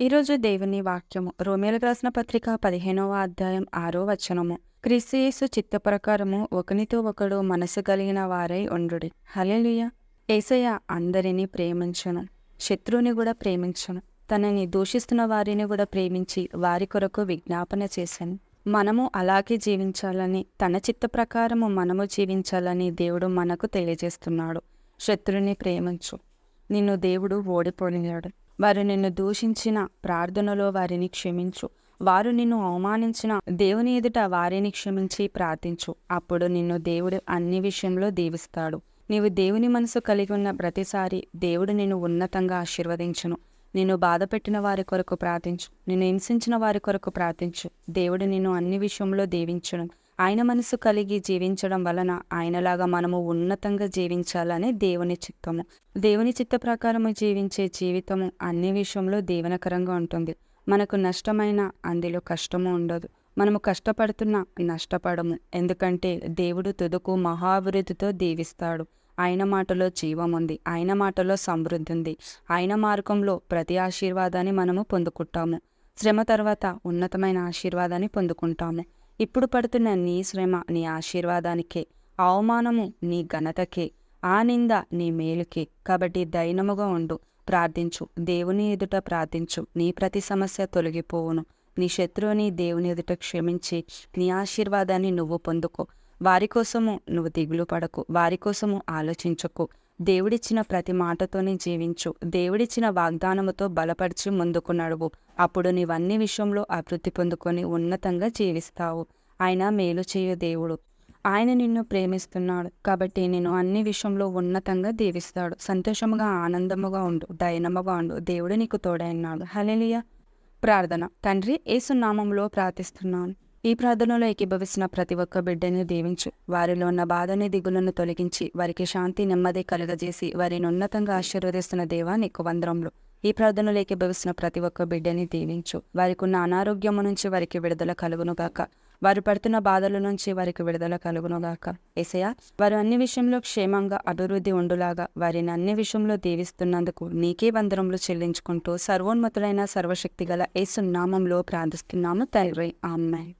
ఈరోజు దేవుని వాక్యము. రోమేలకు రాసిన పత్రిక పదిహేనవ అధ్యాయం ఆరో వచనము. క్రీస్తుయేసు చిత్త ప్రకారము ఒకనితో ఒకడు మనసు కలిగిన వారై ఉండుడి. హలెలుయ ఏసయ్య అందరినీ ప్రేమించను. శత్రువుని కూడా ప్రేమించను. తనని దూషిస్తున్న వారిని కూడా ప్రేమించి వారి కొరకు విజ్ఞాపన చేశాను మనము అలాగే జీవించాలని తన చిత్త ప్రకారము మనము జీవించాలని దేవుడు మనకు తెలియజేస్తున్నాడు. శత్రుని ప్రేమించు. నిన్ను దేవుడు ఓడిపోయాడు వారు నిన్ను దూషించిన ప్రార్థనలో వారిని క్షమించు. వారు నిన్ను అవమానించిన దేవుని ఎదుట వారిని క్షమించి ప్రార్థించు. అప్పుడు నిన్ను దేవుడు అన్ని విషయంలో దీవిస్తాడు. నీవు దేవుని మనసు కలిగి ఉన్న ప్రతిసారి దేవుడు నిన్ను ఉన్నతంగా ఆశీర్వదించును. నిన్ను బాధపెట్టిన వారి కొరకు ప్రార్థించు. నిన్ను హింసించిన వారి కొరకు ప్రార్థించు. దేవుడు నిన్ను అన్ని విషయంలో దీవించును. ఆయన మనసు కలిగి జీవించడం వలన ఆయనలాగా మనము ఉన్నతంగా జీవించాలనే దేవుని చిత్తము. దేవుని చిత్త ప్రకారము జీవించే జీవితము అన్ని విషయంలో దీవెనకరంగా ఉంటుంది. మనకు నష్టమైన అందులో కష్టము ఉండదు. మనము కష్టపడుతున్నా నష్టపడము. ఎందుకంటే దేవుడు తుదకు మహాభివృద్ధితో దీవిస్తాడు. ఆయన మాటలో జీవం ఉంది. ఆయన మాటలో సమృద్ధి ఉంది. ఆయన మార్గంలో ప్రతి ఆశీర్వాదాన్ని మనము పొందుకుంటాము. శ్రమ తర్వాత ఉన్నతమైన ఆశీర్వాదాన్ని పొందుకుంటాము. ఇప్పుడు పడుతున్న నీ శ్రమ నీ ఆశీర్వాదానికే అవమానము నీ ఘనతకే ఆ నింద నీ మేలుకే. కాబట్టి దైనముగా ఉండు ప్రార్థించు. దేవుని ఎదుట ప్రార్థించు. నీ ప్రతి సమస్య తొలగిపోవును. నీ శత్రువుని దేవుని ఎదుట క్షమించి నీ ఆశీర్వాదాన్ని నువ్వు పొందుకో. వారి కోసము నువ్వు దిగులు పడకు. వారి కోసము ఆలోచించకు. దేవుడిచ్చిన ప్రతి మాటతోనే జీవించు. దేవుడిచ్చిన వాగ్దానముతో బలపరిచి ముందుకు నడువు. అప్పుడు నీవన్ని విషయంలో అభివృద్ధి పొందుకొని ఉన్నతంగా జీవిస్తావు. ఆయన మేలు చేయు దేవుడు. ఆయన నిన్ను ప్రేమిస్తున్నాడు. కాబట్టి నేను అన్ని విషయంలో ఉన్నతంగా దీవిస్తాడు సంతోషముగా ఆనందముగా ఉండు. దయనముగా ఉండు. దేవుడు నీకు తోడైనాడు హలెలియ ప్రార్థన. తండ్రి ఏసునామంలో ప్రార్థిస్తున్నాను. ఈ ప్రార్థనలో ఏకీభవిస్తున్న ప్రతి ఒక్క బిడ్డని దీవించు. వారిలో ఉన్న బాధని దిగులను తొలగించి వారికి శాంతి నెమ్మది కలుగజేసి వారిని ఉన్నతంగా ఆశీర్వదిస్తున్న దేవా నీకు వందరంలో ఈ ప్రార్థనలో ఏకీభవిస్తున్న ప్రతి ఒక్క బిడ్డని దీవించు. వారికి ఉన్న అనారోగ్యము నుంచి వారికి విడుదల కలుగునుగాక వారు పడుతున్న బాధల నుంచి వారికి విడుదల కలుగునుగాక ఏసయ వారు అన్ని విషయంలో క్షేమంగా అభివృద్ధి ఉండులాగా వారిని అన్ని విషయంలో దీవిస్తున్నందుకు నీకే వందరంలో చెల్లించుకుంటూ సర్వోన్నతులైన సర్వశక్తి గల ఏసు నామంలో ప్రార్థిస్తున్నాము తండ్రి. అమ్మాయి